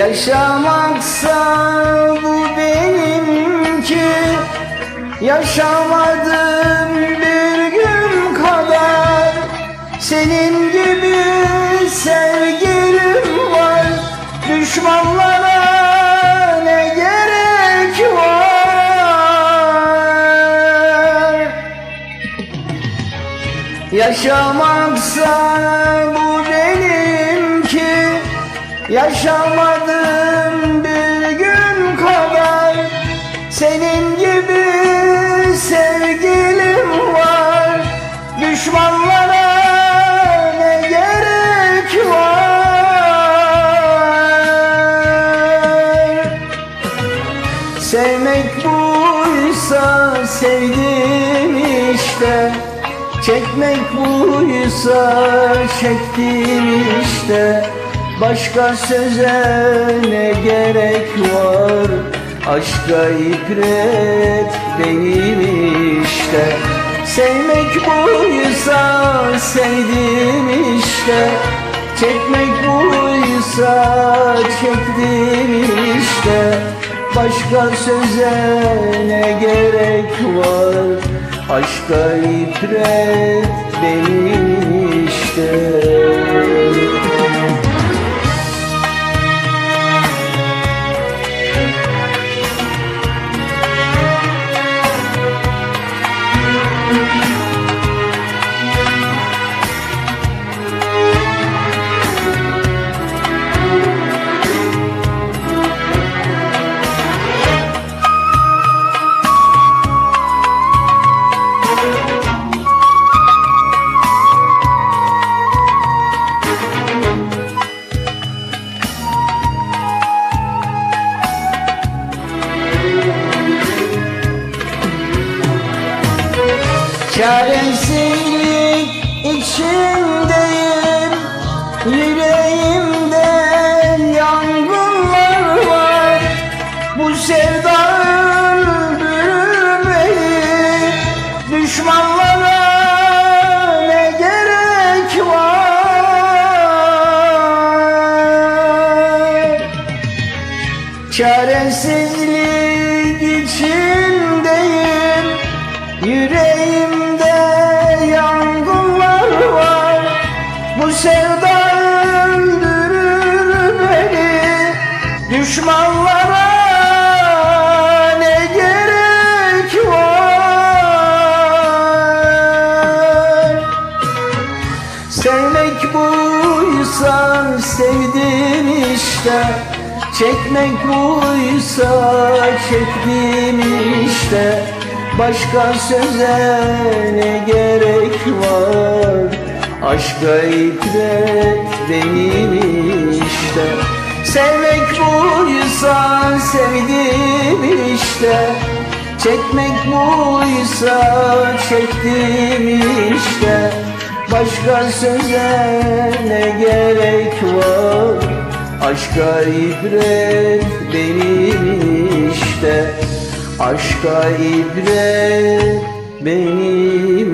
Yaşamaksa bu benimki. Yaşamadım bir gün kadar. Senin gibi sevgilim var. Düşmanlara ne gerek var? Yaşamaksa bu Yaşamadım bir gün kadar. Senin gibi sevgilim var. Düşmanlara ne gerek var? Sevmek buysa sevdim işte. Çekmek buysa çektim işte Başka söze ne gerek var? Aşka ibret benim işte Sevmek buysa sevdim işte. Çekmek buysa çektim işte. Başka söze ne gerek var? Aşka ibret benim işte Çaresizlik içindeyim Yüreğimde yangınlar var. Bu sevda öldürür beni Düşmanlara ne gerek var? Çaresizlik içindeyim Yüreğimde Düşmanlara ne gerek var? Sevmek buysa sevdim işte. Çekmek buysa çektim işte. Başka söze ne gerek var? Aşka ibret benim işte. Sevmek buysa sevdim işte. Çekmek buysa çektim işte. Başka söze ne gerek var. Aşka ibret benim işte. Aşka ibret benim